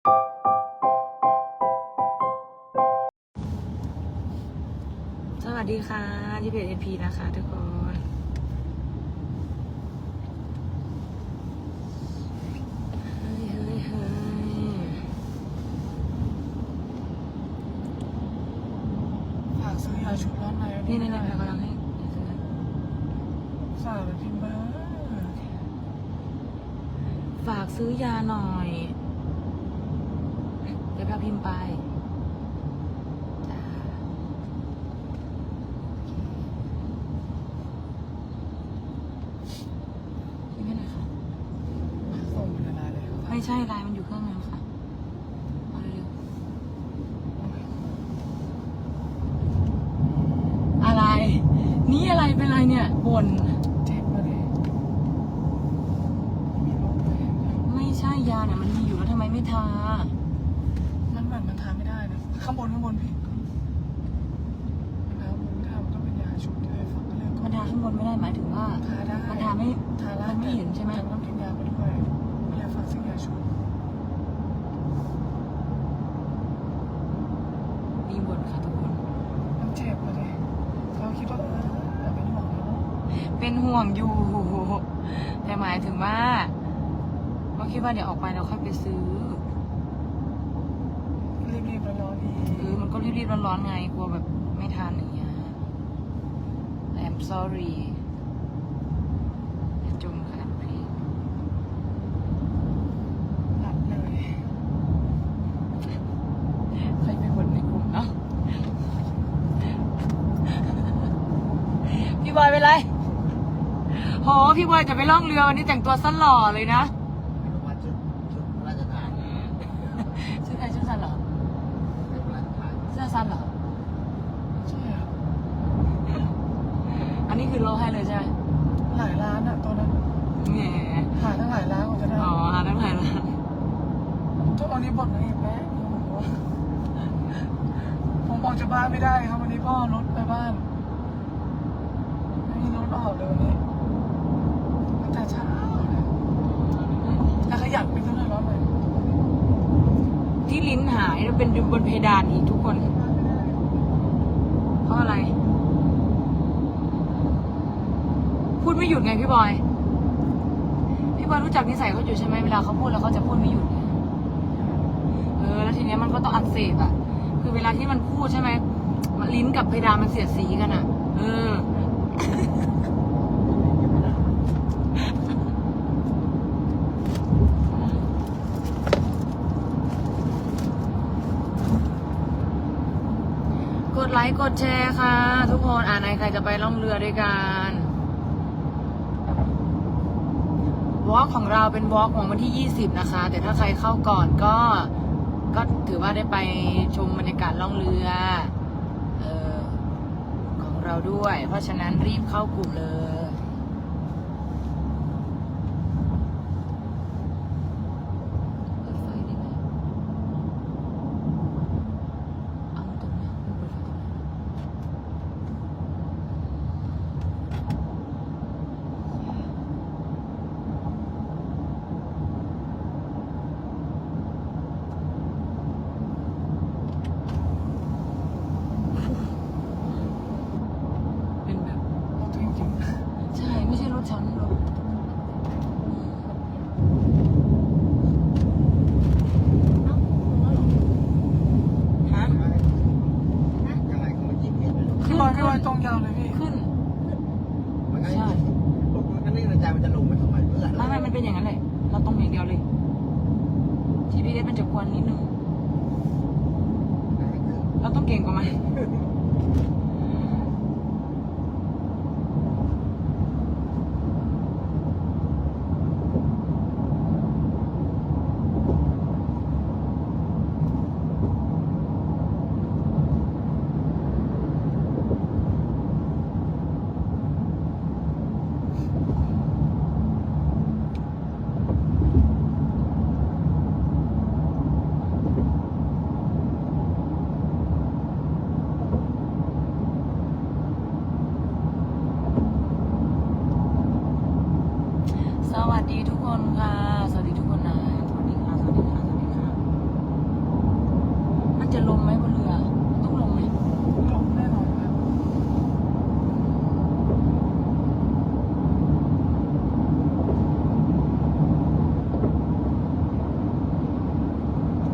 สวัสดีค่ะที่เพจเอพีนะคะทุกคน เฮ้ยเฮ้ยเฮ้ยฝากซื้อยาชุดร้อนในนี่นี่นี่เรากำลังให้ฝากไปพิมพ์เบอร์ฝากซื้อยาหน่อยเดี๋ยว พาพิมพ์ไปจ้าพิมพ์ให้หน่อยค่ะ ส่งมันละลายเลยไม่ใช่ไลน์มันอยู่เครื่องนั้นค่ะเอาเร็วๆอะไร นี่อะไรเป็นอะไรเนี่ยบ่นเจ็บมาเลยมีโรคเลยไม่ใช่ยาเนี่ยมันมีอยู่แล้วทำไมไม่ทา มันเหมือนมันทานไม่ได้นะ ข้างบนข้างบนพี่แล้วมันไม่ทำมันต้องเป็นยาชุดเลยฟังก็เรื่องมันทาข้างบนไม่ได้หมายถึงว่าทาได้มันทาไม่ทาได้มันไม่เห็นใช่ไหมแต่ต้องกินยาไปด้วยไม่อยากฝากซื้อยาชุดมีบ่นค่ะทุกคน มันเจ็บมาเลยเราคิดว่าเออเราเป็นห่วงแล้วเป็นห่วงอยู่ แต่หมายถึงว่าก็คิดว่าเดี๋ยวออกไปเราค่อยไปซื้อ รีบๆร้อนๆดีเออมันก็รีบๆร้อนๆไงกลัวแบบไม่ทันอย่างเงี้ย I'm sorry อย่าจมค่ะพี่หลับเลย ใครไปบ่นในกลุ่มเนาะพี่บอยเป็นไรโหพี่บอยจะไปล่องเรือวันนี้แต่งตัวสั้นหล่อเลยนะ มาชุดชุดพระราชทาน ชื่อใครชื่อสั้นเหรอ เป็นพระราชทาน เสื้อสั้นเหรอใช่อะอันนี้คือเราให้เลยใช่ไหมหลายร้านอะตอนนั้นแหมหาทั้งหลายร้านกว่าจะได้อ๋อหาทั้งหลายร้านทุกวันนี้บ่นนางเอกแม่ผมออกจากบ้านไม่ได้ครับวันนี้พ่อรถไปบ้านไม่มีรถออกเลยวันนี้ตั้งแต่เช้าเลยแต่ขยันไปตั้งแต่ร้อนเลย ที่ลิ้นหายแล้วเป็นบนเพดานอีกทุกคน เพราะอะไร พูดไม่หยุดไงพี่บอย พี่บอยรู้จักนิสัยเขาอยู่ใช่ไหมเวลาเขาพูดแล้วเขาจะพูดไม่หยุด เออ แล้วทีเนี้ยมันก็ต้องอักเสบอะ คือเวลาที่มันพูดใช่ไหม มันลิ้นกับเพดานมันเสียดสีกันอะ เออ กดไล ค์กดแชร์ค่ะ ทุกคนอ่านในใครจะไปล่องเรือด้วยกันวอล์กของเราเป็นวอล์กของวันที่ 20 นะคะ แต่ถ้าใครเข้าก่อนก็ก็ถือว่าได้ไปชมบรรยากาศล่องเรือออของเราด้วย เพราะฉะนั้นรีบเข้ากลุ่มเลย ลมไหมบนเรือ ต้องลมไหม ลงแน่นอนครับ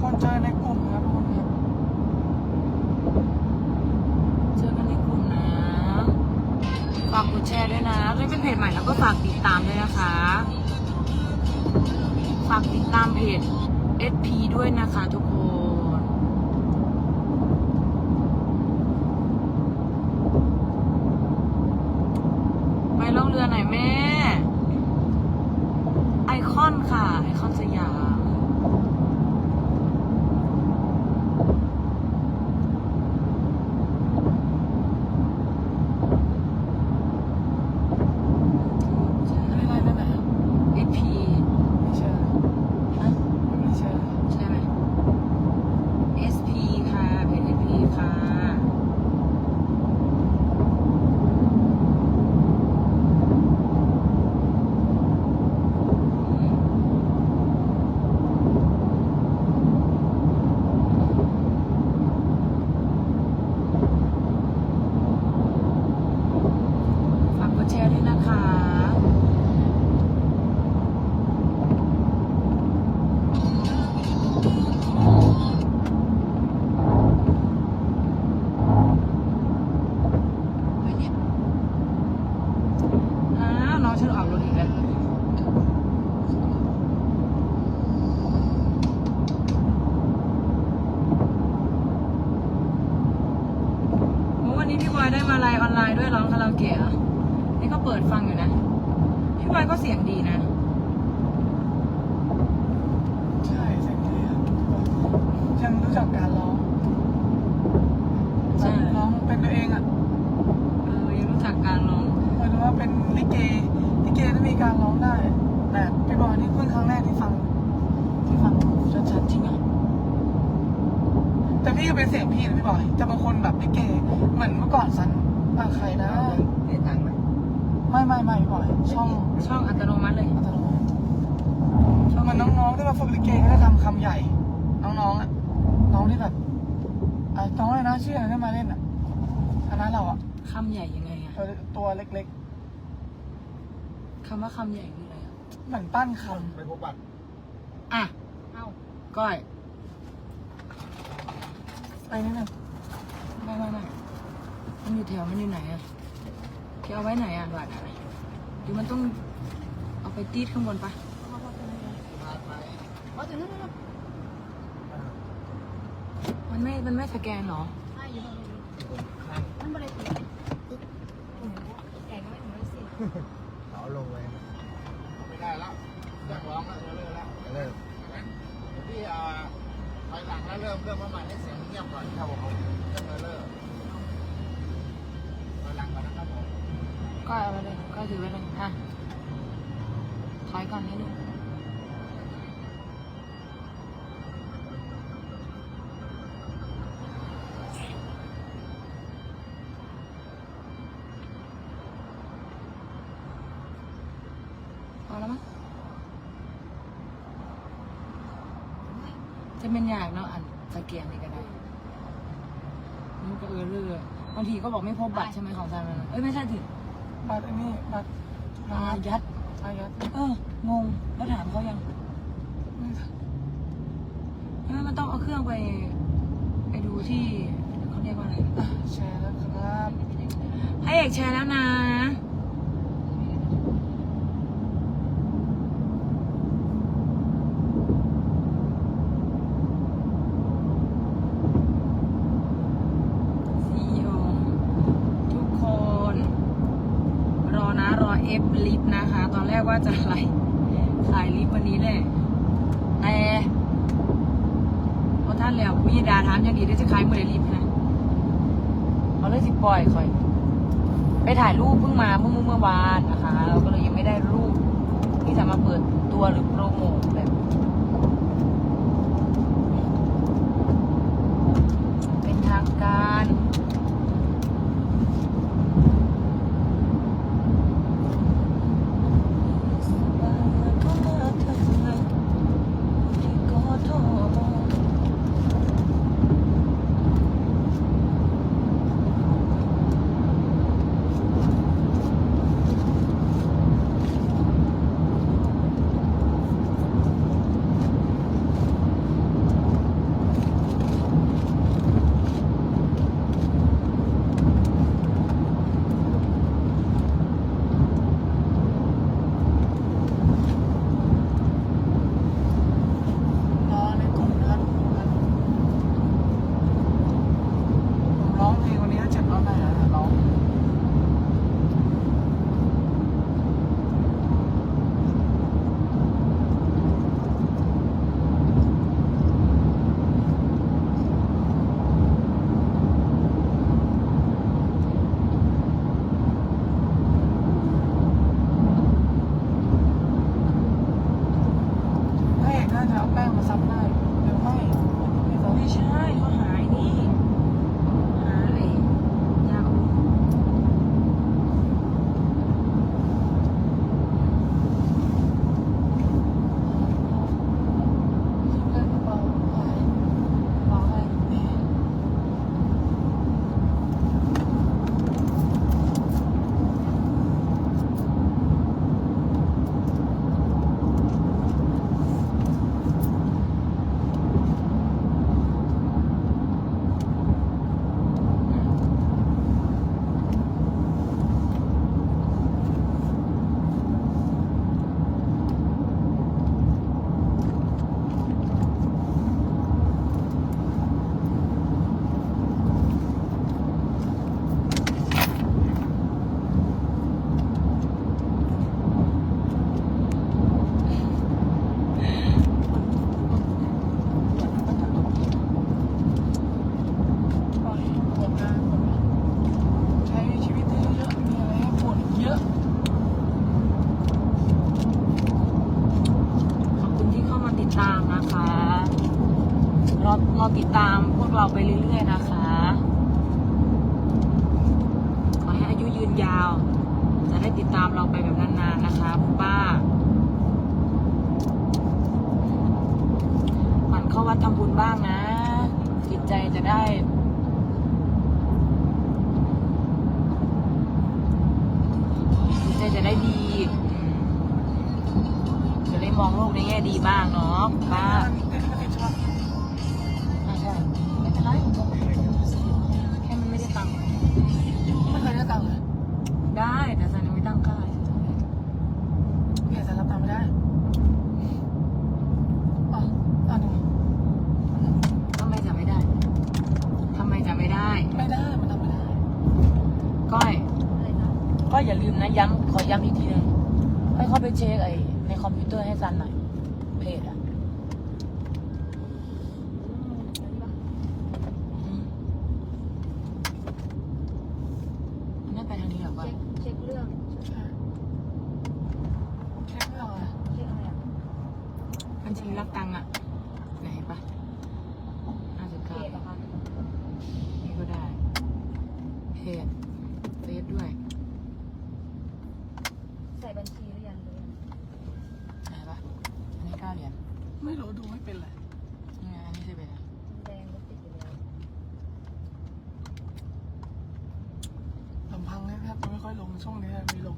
คนเจอในกลุ่มครับทุกคนครับ เจอกันในกลุ่มนะ ฝากกดแชร์ด้วยนะด้วยเป็นเพจใหม่แล้วก็ฝากติดตามด้วยนะคะ ฝากติดตามเพจ SP ด้วยนะคะทุกคน ไปล่องเรือหน่อยแม่ ไอนค่ะ ไอคอนสยาม ไม่ได้ไม่ได้ SP ไม่เชื่อ ฮะ ไม่เชื่อ ใช่ไหม SP ค่ะเพจ SP ค่ะ ฝากกดแชร์ด้วยนะคะ อ้าวน้องฉันออกรถอีกแล้วโอ้วันนี้พี่บอยได้มาไลน์ออนไลน์ด้วยร้องคาราโอเกะเหรอนี่ก็เปิดฟังอยู่นะ พี่บอยก็เสียงดีนะ ใช่เสียงดีครับยังรู้จักการร้อง ใช่ ร้องเป็นตัวเองอะ เออยังรู้จักการร้อง หมายถึงว่าเป็นลิเกลิเกที่มีการร้องได้ แต่พี่บอยนี่เพิ่งครั้งแรกที่ฟัง ที่ฟังชัดๆจริงอะแต่พี่ก็เป็นเสียงพี่นะพี่บอยจะเป็นคนแบบลิเก เหมือนเมื่อก่อนสันอะใครนะ เสียตังค์ไหม ไม่ไม่ไม่พี่บอยช่อง ช่องอัตโนมัติเลย อัตโนมัติเหมือนน้องๆที่มาฝึกลิเกก็จะทำคำใหญ่ น้องๆอะ น้องที่แบบอะน้องเลยนะชื่ออะไรที่มาเล่นอะ คณะเราอะคำใหญ่ยังไงอะตัวตัวเล็กคำว่าคำใหญ่คืออะไรอะๆ เหมือนปั้นคไปพบบัตรอะำเอ้าก้อยไปนิดนึงไม่ไม่ไม่มันอยู่แถวมันอยู่ไหนอะแกเอาไว้ไหนอะบัตรอะหรือมันต้องเอาไปตีดข้างบนปะว่าจะนั่นมันไม่มันไม่สแกนเหรออยู่ข้าง มันบริสุทธิ์แก่ก็ไม่ถึงร้อยสิบเขาลงไว้ไม่ได้แล้วอยากร้องแล้วเลิกแล้วเลิกเดี๋ยวพี่อ่าไปหลังแล้วเริ่มเริ่มมาใหม่ให้เสียงเงียบก่อนครับผมเริ่มเลิกไปหลังก่อนนะครับผมก้อยเอาไปเลยก้อยถือไว้เลยอะถอยก่อนนิดนึงางทีก็บอกไม่พบบัตรใช่ไหมของซานมันเอ้ยไม่ใช่ถึงบัตรอันนี้บัตรอายัดอายัดเอองงแล้วถามเขายังเออมันต้องเอาเครื่องไป ไปดูที่เขาเรียกว่าอะไรอะแชร์แล้วครับให้เอกแชร์แล้วนะซีโอทุกคน รอนะ รอเอฟลิฟต์นะคะ ตอนแรก ว่าจะอะไรขายลิฟต์วันนี้แหละแต่เพราะท่านแล้วมีดาถามย่างดีได้จะขายมือไหร่ลิฟต์นะเอาเลยสิปล่อยคอย ไปถ่ายรูปเพิ่งมาเมื่อเมื่อเมื่อวานนะคะเราก็เลยยังไม่ได้รูปที่จะมาเปิดตัวหรือโปรโมทแบบเป็นทางการ จิตใจจะได้ดีอืมจะได้มองโลกในแง่ดีบ้างเนาะคุณป้าเด็กไม่ติดใช่ปะอ่าใช่ไม่เป็นไรแค่มันไม่ได้ตังค์ ไม่เคยได้ตังค์เลย ได้แต่ฉันยังไม่ตั้งค่า เห็นแต่รับตังค์ไม่ได้อ๋ออะดู ทำไมจะไม่ได้ทำไมจะไม่ได้ ไม่ได้ มันทำไม่ได้ ก้อย อะไรนะ ก็อย่าลืมนะย้ำขอย้ำอีกทีนึงให้เข้าไปเช็คไอ้ในคอมพิวเตอร์ให้ซันหน่อยเพจอะ อืมอันนี้ปะอืมมันน่าไปทางนี้เหรอก้อย เช็คเช็คเรื่อง ใช่เช็คเรื่องอะไร เช็คอะไรอะ บัญชี รับตังค์อะ ไหนปะห้าสิบเพเก้าจเหรอคะนี่ก็ได้ เพจเฟซด้วย ใส่บัญชีหรือยังหรือยังไหนปะอันนี้เก้าเหรียญไม่รู้ดูไม่เป็นเลยนี่ไงอันนี้สิบเอ็ดอะแดงรถติดอยู่แล้วลำพังเนี่ยแทบจะไม่ค่อยลงช่วงนี้มีลง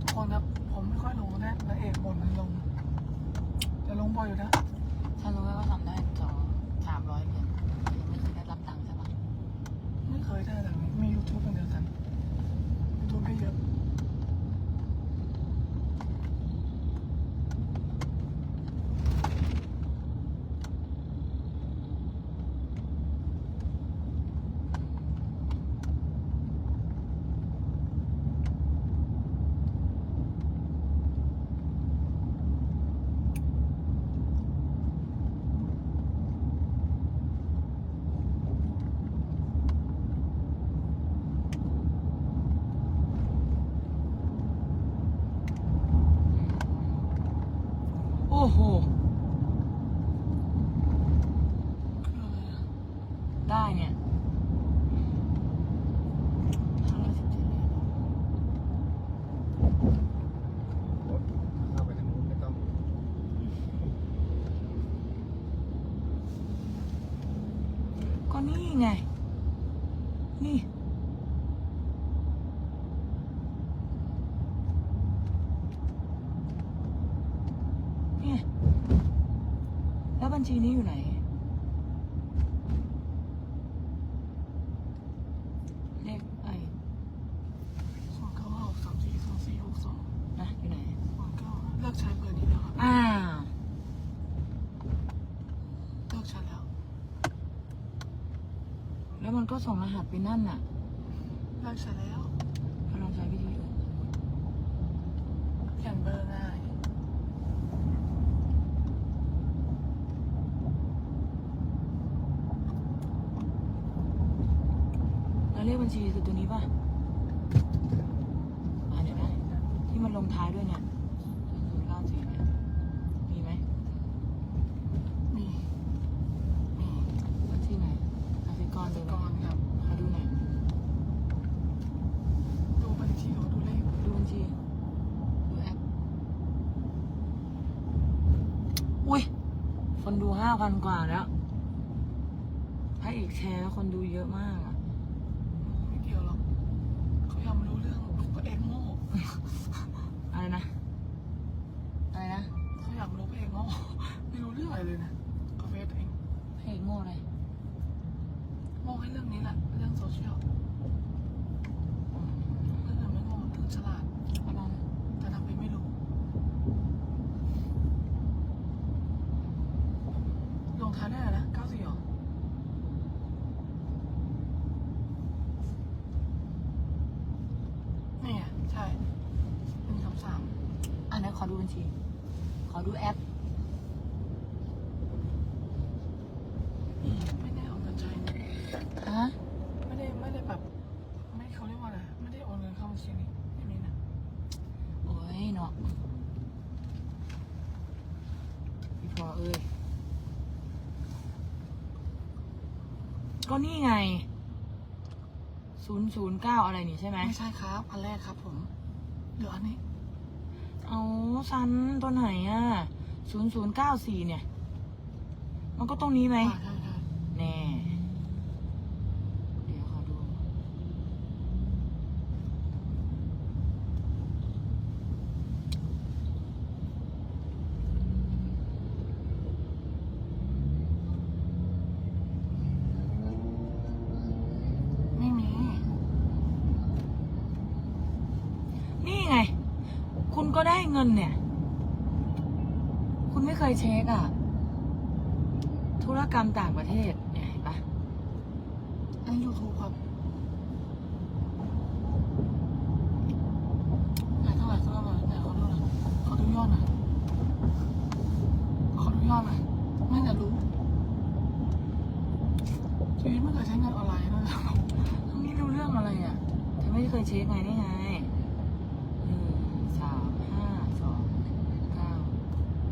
ทุกคนครับ ผมไม่ค่อยลงนะนางเอกบ่นให้ลง แต่ลงบ่อยอยู่นะ ถ้ารู้ว่าทำได้สองสามร้อยเหรียญยังไม่เคยได้รับตังค์ใช่ปะ ไม่เคยได้แต่มี YouTube เป็นเดียวกัน YouTube ได้เยอะ โอ้โห ได้เนี่ยห้าร้อยสิบเจ็ดเหรียญ เข้าไปทางนู้นไม่ต้อง ก็นี่ไง นี่ เนี่ย แล้วบัญชีนี้อยู่ไหน เลขไอ้สองเก้าห้าหกสามสี่สองสี่หกสองนะ อยู่ไหนสองเก้าเลิกใช้เบอร์นี้แล้วครับอ้าวเลิกใช้แล้ว แล้วมันก็ส่งรหัสไปนั่นน่ะ เลิกใช้แล้ว ก็ลองใช้วิธีอื่น เปลี่ยนเบอร์ง่าย แล้วเลขบัญชีคือตัวนี้ป่ะอ่าเดี๋ยวนะที่มันลงท้ายด้วยเนี่ยศูนย์เก้าสี่เนี่ยมีไหมมีมีบัญชีไหนกสิกรกเลยกรครับขอดูหน่อยดูบัญชีหรือดูเลขดูบัญชีดูแอปอุ้ยคนดูห้าพันกว่าแล้ว ให้อีกแชร์แล้วคนดูเยอะมากอะ ไม่เกี่ยวหรอกเขายังไม่รู้เรื่องก็เอกโง่ อะไรนะ อะไรนะ เขาอยากรู้เอกโง่ไม่รู้ เรื่องอะไรเลยนะก็เฟซเองเพลงโง่เลยโง่ให้เรื่องนี้แหละเรื่องโซเชียลเรื่องอื่นไม่โง่เรื่องฉลาดก็ได้นะแต่ทำเป็นไม่รู้ ลงท้ายได้เลยนะเก้าสี่หรอนี่ไงใช่หนึ่งสามสามอันนั้นขอดูบัญชี ขอดูแอป นี่ไม่ได้เอาเงินใช้นะ ฮะไม่ได้ไม่ได้แบบ ไม่เขาเรียกว่าอะไรไม่ได้โอนเงินเข้าบัญชีนี้ไม่มีนะโอ้ยเนาะพี่พอเอ้ยก็นี่ไงศูนย์ศูนย์เก้าอะไรนี่ใช่ไหมไม่ใช่ครับ อันแรกครับ ผมเดี๋ยวอันนี้เอาซันตัวไหนอะศูนย์ศูนย์เก้าสี่เนี่ย มันก็ตรงนี้ไหม อ่าใช่ใช่ แน่ เดี๋ยวขอดู ไม่มี นี่ไง คุณก็ได้ เงินเนี่ย คุณไม่เคยเช็คอะธุรกรรมต่างประเทศเนี่ยเห็นปะอันยูทูบครับไหนเท่าไหร่เท่าไหร่ไหนขอดูหน่อยขอดูยอดหน่อยขอดูยอดหน่อยไม่จะรู้ชีวิตไม่เคยใช้เงินออนไลน์ด้วยไม่รู้เรื่องอะไรอะเธอไม่เคยเช็คไงนี่ไงหนึ่งสามห้าสองเก้า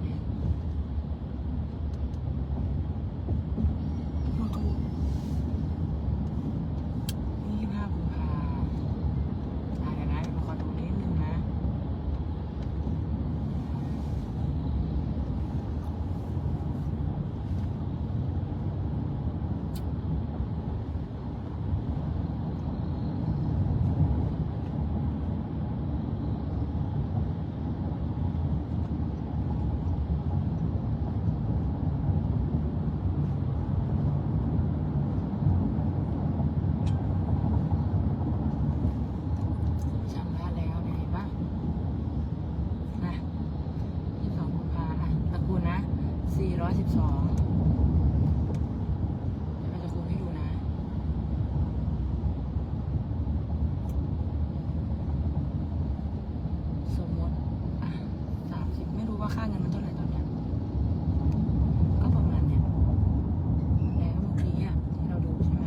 เจ็ด ยูทูบ ยี่สิบห้ากุมภาอ่าเดี๋ยวนะเดี๋ยวมาขอดูนิดนึงนะ ชำระแล้วเนี่ยเห็นปะนะยี่สิบสองกุมภาอะตระกูลนะสี่ร้อยสิบสองเดี๋ยวเราจะคูณให้ดูนะ สมมติ อะสามสิบไม่รู้ว่าค่าเงินมันเท่าไหร่ตอนเนี้ย ก็ประมาณเนี้ยแล้วเมื่อกี้อะที่เราดูใช่ไหม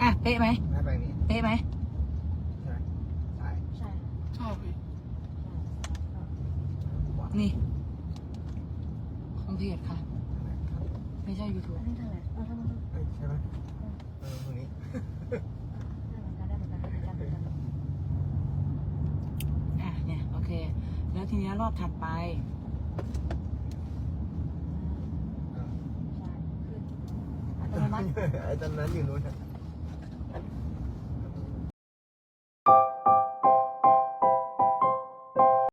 อะเป๊ะไหมไม่ไปนี่เป๊ะไหมใช่ไหมใช่ใช่ใช่พี่นี่ ของเพจค่ะ ไม่ใช่ YouTube อันนี้เท่าไหร่เออเท่าไหร่เอ้ยใช่ไหมเออตรงนี้ได้เหมือนกันได้เหมือนกันได้เหมือนกันเหมือนกันอะเนี่ยโอเค แล้วทีเนี้ยรอบถัดไปอ่าใช่ขึ้นอัตโนมัติ ไอ้ตอนนั้นอยู่นู้นอะ